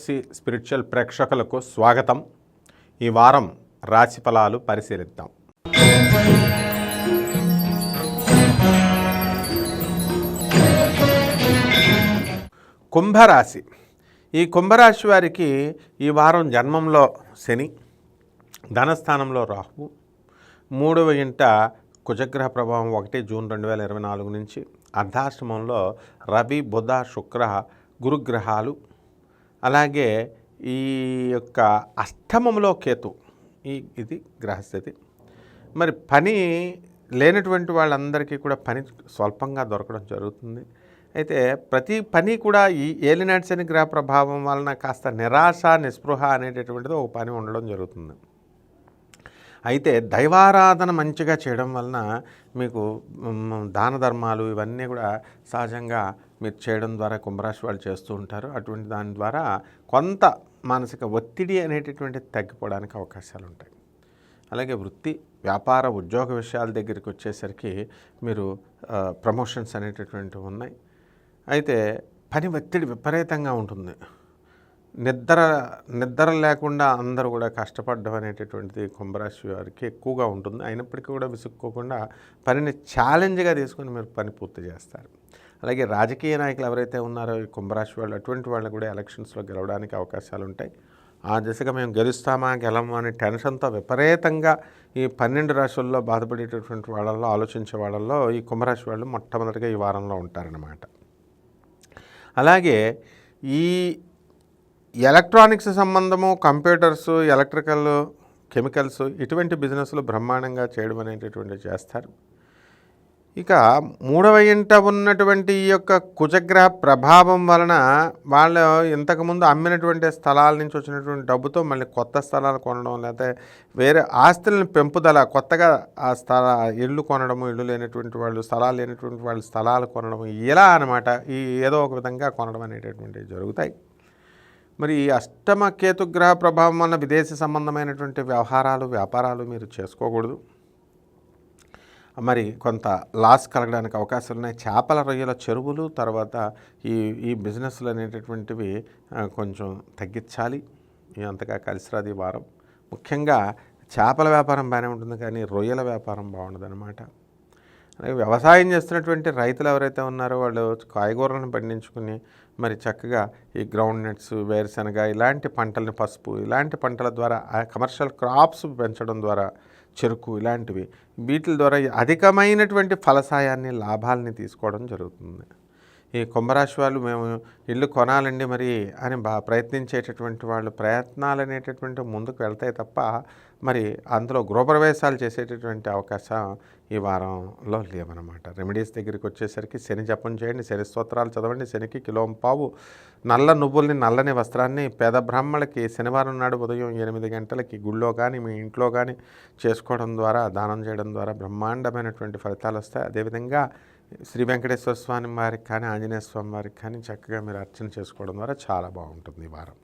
PFC spiritual ప్రేక్షకులకు స్వాగతం. ఈ వారం రాశి ఫలాలు పరిశీలిద్దాం. కుంభరాశి. ఈ కుంభరాశి వారికి ఈ వారం జన్మంలో శని ధనస్థానంలో రాహు మూడవ ఇంట కుజగ్రహ ప్రభావం ఒకటి జూన్ రెండు వేల ఇరవై నాలుగు నుంచి. అర్ధాశ్రమంలో రవి బుధ శుక్ర గురుగ్రహాలు అలాగే ఈ యొక్క అష్టమంలో కేతు ఈ ఇది గ్రహస్థితి. మరి పని లేనటువంటి వాళ్ళందరికీ కూడా పని స్వల్పంగా దొరకడం జరుగుతుంది. అయితే ప్రతి పని కూడా ఈ ఏలినాటి శని గ్రహ ప్రభావం వలన కాస్త నిరాశ నిస్పృహ అనేటటువంటిది ఒక పని ఉండడం జరుగుతుంది. అయితే దైవారాధన మంచిగా చేయడం వలన మీకు దాన ధర్మాలు ఇవన్నీ కూడా సహజంగా మీరు చేయడం ద్వారా కుంభరాశి వాళ్ళు చేస్తూ ఉంటారు. అటువంటి దాని ద్వారా కొంత మానసిక ఒత్తిడి అనేటటువంటిది తగ్గిపోవడానికి అవకాశాలు ఉంటాయి. అలాగే వృత్తి వ్యాపార ఉద్యోగ విషయాల దగ్గరికి వచ్చేసరికి మీరు ప్రమోషన్స్ అనేటటువంటివి ఉన్నాయి. అయితే పని ఒత్తిడి విపరీతంగా ఉంటుంది. నిద్ర నిద్ర లేకుండా అందరూ కూడా కష్టపడడం అనేటటువంటిది కుంభరాశి వారికి ఎక్కువగా ఉంటుంది. అయినప్పటికీ కూడా విసుక్కోకుండా పనిని ఛాలెంజ్గా తీసుకొని మీరు పని పూర్తి చేస్తారు. అలాగే రాజకీయ నాయకులు ఎవరైతే ఉన్నారో ఈ కుంభరాశి వాళ్ళు అటువంటి వాళ్ళు కూడా ఎలక్షన్స్లో గెలవడానికి అవకాశాలు ఉంటాయి. ఆ దిశగా మేము గెలుస్తామా గెలము అనే టెన్షన్తో విపరీతంగా ఈ పన్నెండు రాశుల్లో బాధపడేటటువంటి వాళ్ళల్లో ఆలోచించే వాళ్ళల్లో ఈ కుంభరాశి వాళ్ళు మొట్టమొదటిగా ఈ వారంలో ఉంటారన్నమాట. అలాగే ఈ ఎలక్ట్రానిక్స్ సంబంధము కంప్యూటర్స్ ఎలక్ట్రికల్ కెమికల్స్ ఇటువంటి బిజినెస్లు బ్రహ్మాండంగా చేయడం అనేటటువంటి చేస్తారు. ఇక మూడవ ఇంట ఉన్నటువంటి ఈ యొక్క కుజగ్రహ ప్రభావం వలన వాళ్ళు ఇంతకుముందు అమ్మినటువంటి స్థలాల నుంచి వచ్చినటువంటి డబ్బుతో మళ్ళీ కొత్త స్థలాలు కొనడం లేకపోతే వేరే ఆస్తులను పెంపుదల కొత్తగా ఆ స్థల ఇళ్ళు కొనడము ఇళ్ళు లేనటువంటి వాళ్ళు స్థలాలు లేనటువంటి వాళ్ళు స్థలాలు కొనడం ఇలా అనమాట ఈ ఏదో ఒక విధంగా కొనడం అనేటటువంటివి జరుగుతాయి. మరి ఈ అష్టమ కేతుగ్రహ ప్రభావం వలన విదేశీ సంబంధమైనటువంటి వ్యవహారాలు వ్యాపారాలు మీరు చేసుకోకూడదు. మరి కొంత లాస్ కలగడానికి అవకాశాలు ఉన్నాయి. చేపల రొయ్యల చెరువులు తర్వాత ఈ ఈ బిజినెస్లు అనేటటువంటివి కొంచెం తగ్గించాలి. అంతగా కలిసిరాది వారం. ముఖ్యంగా చేపల వ్యాపారం బాగానే ఉంటుంది కానీ రొయ్యల వ్యాపారం బాగుండదన్నమాట. అలాగే వ్యవసాయం చేస్తున్నటువంటి రైతులు ఎవరైతే ఉన్నారో వాళ్ళు కాయగూరలను పండించుకుని మరి చక్కగా ఈ గ్రౌండ్ నట్స్ వేరుశనగ ఇలాంటి పంటలని పసుపు ఇలాంటి పంటల ద్వారా ఆ కమర్షియల్ క్రాప్స్ పెంచడం ద్వారా చెరుకు ఇలాంటివి. వీటి ద్వారా అధికమైనటువంటి ఫలసాయాన్ని లాభాలని తీసుకోవడం జరుగుతుంది. ఈ కుంభరాశి వాళ్ళు మేము ఇల్లు కొనాలండి మరి అని బా ప్రయత్నించేటటువంటి వాళ్ళు ప్రయత్నాలు అనేటటువంటి ముందుకు వెళ్తాయి తప్ప మరి అందులో గృహప్రవేశాలు చేసేటటువంటి అవకాశం ఈ వారంలో లేవనమాట. రెమెడీస్ దగ్గరికి వచ్చేసరికి శని జపం చేయండి శని స్తోత్రాలు చదవండి శనికి కిలోంపావు నల్ల నువ్వుల్ని నల్లని వస్త్రాన్ని పేద బ్రాహ్మణులకి శనివారం నాడు ఉదయం ఎనిమిది గంటలకి గుళ్ళో కానీ మీ ఇంట్లో కానీ చేసుకోవడం ద్వారా దానం చేయడం ద్వారా బ్రహ్మాండమైనటువంటి ఫలితాలు వస్తాయి. అదేవిధంగా శ్రీ వెంకటేశ్వర స్వామి వారికి కానీ ఆంజనేయ స్వామి వారికి కానీ చక్కగా మీరు అర్చన చేసుకోవడం ద్వారా చాలా బాగుంటుంది ఈ వారం.